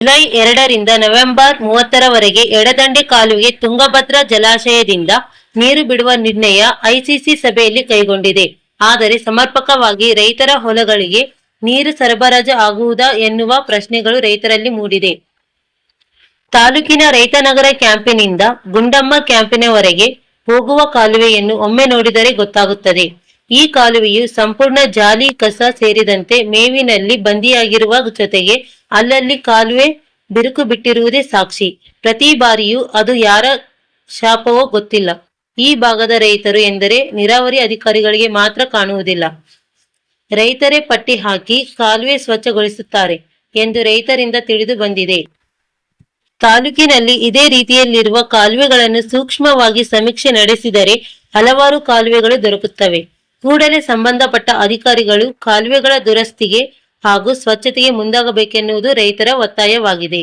July ಎರಡರಿಂದ November ಮೂವತ್ತರವರೆಗೆ ಎಡದಂಡೆ ಕಾಲುವೆ ತುಂಗಭದ್ರಾ ಜಲಾಶಯದಿಂದ ನೀರು ಬಿಡುವ ನಿರ್ಣಯ ಐಸಿಸಿ ಸಭೆಯಲ್ಲಿ ಕೈಗೊಂಡಿದೆ. ಆದರೆ ಸಮರ್ಪಕವಾಗಿ ರೈತರ ಹೊಲಗಳಿಗೆ ನೀರು ಸರಬರಾಜು ಆಗುವುದಾ ಎನ್ನುವ ಪ್ರಶ್ನೆಗಳು ರೈತರಲ್ಲಿ ಮೂಡಿದೆ. ತಾಲೂಕಿನ ರೈತನಗರ ಕ್ಯಾಂಪಿನಿಂದ ಗುಂಡಮ್ಮ ಕ್ಯಾಂಪಿನವರೆಗೆ ಹೋಗುವ ಕಾಲುವೆಯನ್ನು ಒಮ್ಮೆ ನೋಡಿದರೆ ಗೊತ್ತಾಗುತ್ತದೆ. ಈ ಕಾಲುವೆಯು ಸಂಪೂರ್ಣ ಜಾಲಿ ಕಸ ಸೇರಿದಂತೆ ಮೇವಿನಲ್ಲಿ ಬಂದಿಯಾಗಿರುವ ಜೊತೆಗೆ ಅಲ್ಲಲ್ಲಿ ಕಾಲುವೆ ಬಿರುಕು ಬಿಟ್ಟಿರುವುದೇ ಸಾಕ್ಷಿ. ಪ್ರತಿ ಬಾರಿಯೂ ಅದು ಯಾರ ಶಾಪವೋ ಗೊತ್ತಿಲ್ಲ. ಈ ಭಾಗದ ರೈತರು ಎಂದರೆ ನೀರಾವರಿ ಅಧಿಕಾರಿಗಳಿಗೆ ಮಾತ್ರ ಕಾಣುವುದಿಲ್ಲ. ರೈತರೇ ಪಟ್ಟಿ ಹಾಕಿ ಕಾಲುವೆ ಸ್ವಚ್ಛಗೊಳಿಸುತ್ತಾರೆ ಎಂದು ರೈತರಿಂದ ತಿಳಿದು ಬಂದಿದೆ. ತಾಲೂಕಿನಲ್ಲಿ ಇದೇ ರೀತಿಯಲ್ಲಿರುವ ಕಾಲುವೆಗಳನ್ನು ಸೂಕ್ಷ್ಮವಾಗಿ ಸಮೀಕ್ಷೆ ನಡೆಸಿದರೆ ಹಲವಾರು ಕಾಲುವೆಗಳು ದೊರಕುತ್ತವೆ. ಕೂಡಲೇ ಸಂಬಂಧಪಟ್ಟ ಅಧಿಕಾರಿಗಳು ಕಾಲುವೆಗಳ ದುರಸ್ತಿಗೆ ಹಾಗೂ ಸ್ವಚ್ಛತೆಗೆ ಮುಂದಾಗಬೇಕೆನ್ನುವುದು ರೈತರ ಒತ್ತಾಯವಾಗಿದೆ.